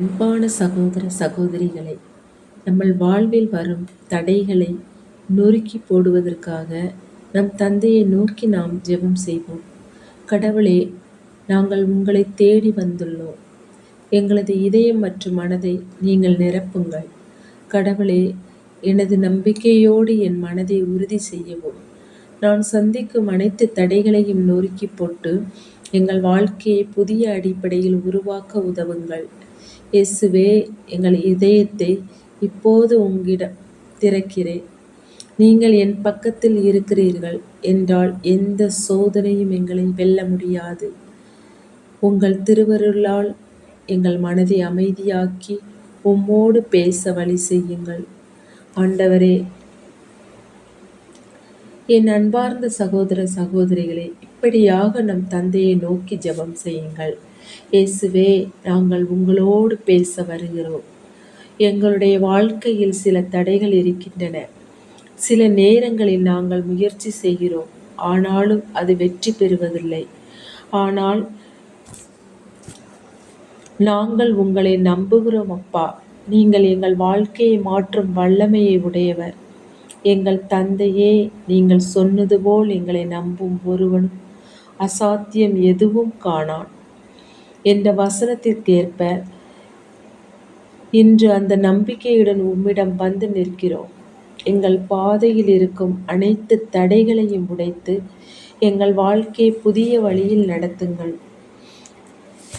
அன்பான சகோதர சகோதரிகளை நம்ம வாழ்வில் வரும் தடைகளை நொறுக்கி போடுவதற்காக நம் தந்தையை நோக்கி நாம் ஜெபம் செய்வோம். கடவுளே நாங்கள் உங்களை தேடி வந்துள்ளோம். எங்களது இதயம் மற்றும் மனதை நீங்கள் நிரப்புங்கள். கடவுளே எனது நம்பிக்கையோடு என் மனதை உறுதி செய்யவும். நான் சந்திக்கும் அனைத்து தடைகளையும் நொறுக்கி போட்டு எங்கள் வாழ்க்கையை புதிய அடிப்படையில் உருவாக்க உதவுங்கள். இயேசுவே எங்கள் இதயத்தை இப்போது உங்கிடம் திறக்கிறேன். நீங்கள் என் பக்கத்தில் இருக்கிறீர்கள் என்றால் எந்த சோதனையும் எங்களை வெல்ல முடியாது. உங்கள் திருவருளால் எங்கள் மனதை அமைதியாக்கி உம்மோடு பேச வழி செய்யுங்கள். ஆண்டவரே என் அன்பார்ந்த சகோதர சகோதரிகளே இப்படியாக நம் தந்தையை நோக்கி ஜெபம் செய்யுங்கள். இயேசுவே நாங்கள் உங்களோடு பேச வருகிறோம். எங்களுடைய வாழ்க்கையில் சில தடைகள் இருக்கின்றன. சில நேரங்களில் நாங்கள் முயற்சி செய்கிறோம். ஆனாலும் அது வெற்றி பெறுவதில்லை. ஆனால் நாங்கள் உங்களை நம்புகிறோம் அப்பா. நீங்கள் எங்கள் வாழ்க்கையை மாற்றும் வல்லமையை உடையவர். எங்கள் தந்தையே நீங்கள் சொன்னது போல் எங்களை நம்பும் ஒருவனும் அசாத்தியம் எதுவும் காணான். என்ற வசனத்திற்கேற்ப இன்று அந்த நம்பிக்கையுடன் உம்மிடம் வந்து நிற்கிறோம். எங்கள் பாதையில் இருக்கும் அனைத்து தடைகளையும் உடைத்து எங்கள் வாழ்க்கையை புதிய வழியில் நடத்துங்கள்.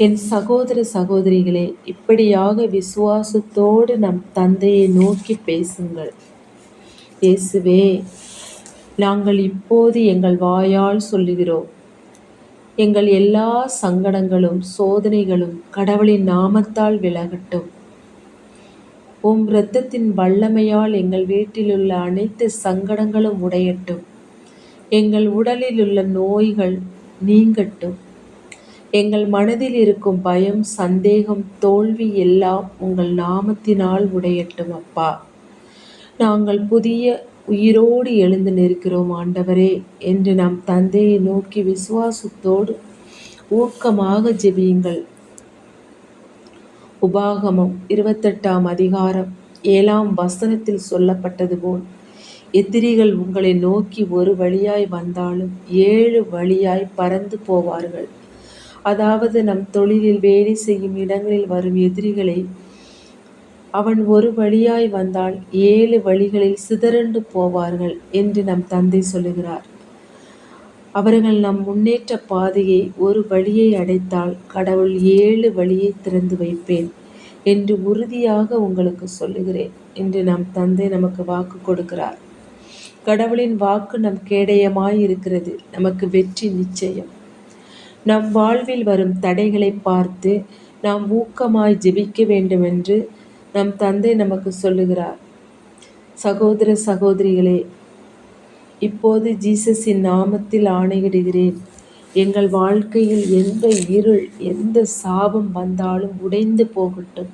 என் சகோதர சகோதரிகளே இப்படியாக விசுவாசத்தோடு நம் தந்தையை நோக்கி பேசுங்கள். இயேசுவே நாங்கள் இப்போது எங்கள் வாயால் சொல்லுகிறோம். எங்கள் எல்லா சங்கடங்களும் சோதனைகளும் கடவுளின் நாமத்தால் விலகட்டும். உம் இரத்தத்தின் வல்லமையால் எங்கள் வீட்டிலுள்ள அனைத்து சங்கடங்களும் உடையட்டும். எங்கள் உடலில் உள்ள நோய்கள் நீங்கட்டும். எங்கள் மனதில் இருக்கும் பயம் சந்தேகம் தோல்வி எல்லாம் உங்கள் நாமத்தினால் உடையட்டும் அப்பா. நாங்கள் புதிய உயிரோடு எழுந்து நிற்கிறோம் ஆண்டவரே என்று நம் தந்தையை நோக்கி விசுவாசத்தோடு ஊக்கமாக ஜெபியுங்கள். உபாகமம் இருபத்தெட்டாம் அதிகாரம் ஏழாம் வசனத்தில் சொல்லப்பட்டது போல் எதிரிகள் உங்களை நோக்கி ஒரு வழியாய் வந்தாலும் ஏழு வழியாய் பறந்து போவார்கள். அதாவது நம் தொழிலில் வேலை செய்யும் இடங்களில் வரும் எதிரிகளை அவன் ஒரு வழியாய் வந்தால் ஏழு வழிகளில் சிதறண்டு போவார்கள் என்று நம் தந்தை சொல்லுகிறார். அவர்கள் நம் முன்னேற்ற பாதையை ஒரு வழியை அடைத்தால் கடவுள் ஏழு வழியை திறந்து வைப்பேன் என்று உறுதியாக உங்களுக்கு சொல்லுகிறேன் என்று நம் தந்தை நமக்கு வாக்கு கொடுக்கிறார். கடவுளின் வாக்கு நம் கேடயமாய் இருக்கிறது நமக்கு வெற்றி நிச்சயம். நம் வாழ்வில் வரும் தடைகளை பார்த்து நாம் ஊக்கமாய் ஜெபிக்க வேண்டும் என்று நம் தந்தை நமக்கு சொல்லுகிறார் சகோதர சகோதரிகளே இப்போது ஜீசஸின் நாமத்தில் ஆணையிடுகிறேன். எங்கள் வாழ்க்கையில் எந்த இருள் எந்த சாபம் வந்தாலும் உடைந்து போகட்டும்.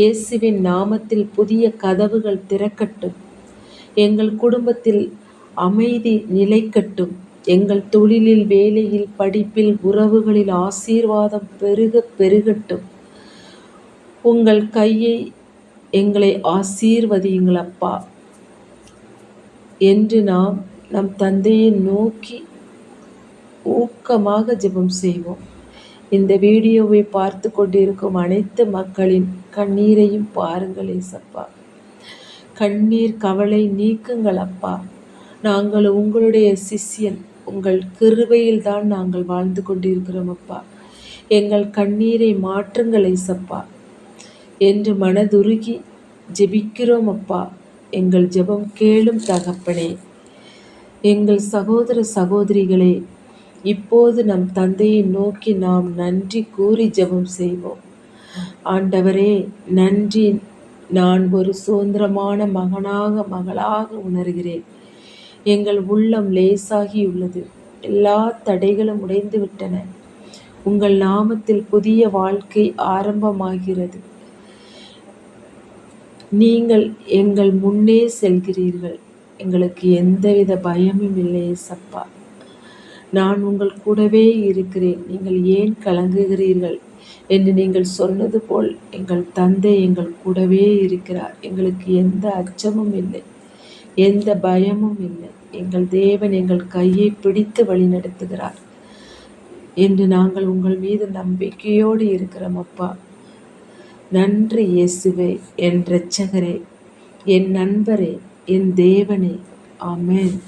இயேசுவின் நாமத்தில் புதிய கதவுகள் திறக்கட்டும். எங்கள் குடும்பத்தில் அமைதி நிலைக்கட்டும். எங்கள் தொழிலில் வேலையில் படிப்பில் உறவுகளில் ஆசீர்வாதம் பெருக பெருகட்டும். உங்கள் கையை எங்களை ஆசீர்வதியுங்கள் அப்பா. என்று நாம் நம் தந்தையை நோக்கி ஊக்கமாக ஜெபம் செய்வோம். இந்த வீடியோவை பார்த்து கொண்டிருக்கும் அனைத்து மக்களின் கண்ணீரையும் பாருங்கள் ஏசப்பா. கண்ணீர் கவலை நீக்குங்கள் அப்பா. நாங்கள் உங்களுடைய சிஷ்யன். உங்கள் கிருவையில் தான் நாங்கள் வாழ்ந்து கொண்டிருக்கிறோம் அப்பா. எங்கள் கண்ணீரை மாற்றுங்கள் ஏசப்பா. என்று மனதுருகி ஜெபிக்கிறோம் அப்பா எங்கள் ஜெபம் கேளும் தகப்பனே. எங்கள் சகோதர சகோதரிகளே இப்போது நம் தந்தையை நோக்கி நாம் நன்றி கூறி ஜெபம் செய்வோம். ஆண்டவரே நன்றி. நான் ஒரு சுதந்திரமான மகனாக மகளாக உணர்கிறேன். எங்கள் உள்ளம் லேசாகியுள்ளது எல்லா தடைகளும் உடைந்து விட்டன. உங்கள் நாமத்தில் புதிய வாழ்க்கை ஆரம்பமாகிறது. நீங்கள் எங்கள் முன்னே செல்கிறீர்கள். எங்களுக்கு எந்தவித பயமும் இல்லை சப்பா. நான் உங்கள் கூடவே இருக்கிறேன். நீங்கள் ஏன் கலங்குகிறீர்கள் என்று நீங்கள் சொன்னது போல் எங்கள் தந்தை எங்கள் கூடவே இருக்கிறார். எங்களுக்கு எந்த அச்சமும் இல்லை எந்த பயமும் இல்லை. எங்கள் தேவன் எங்கள் கையை பிடித்து வழிநடத்துகிறார் என்று நாங்கள் உங்கள் மீது நம்பிக்கையோடு இருக்கிறோம் அப்பா. நன்றி இயேசுவே என் இரட்சகரே என் நண்பரே என் தேவனே. ஆமேன்.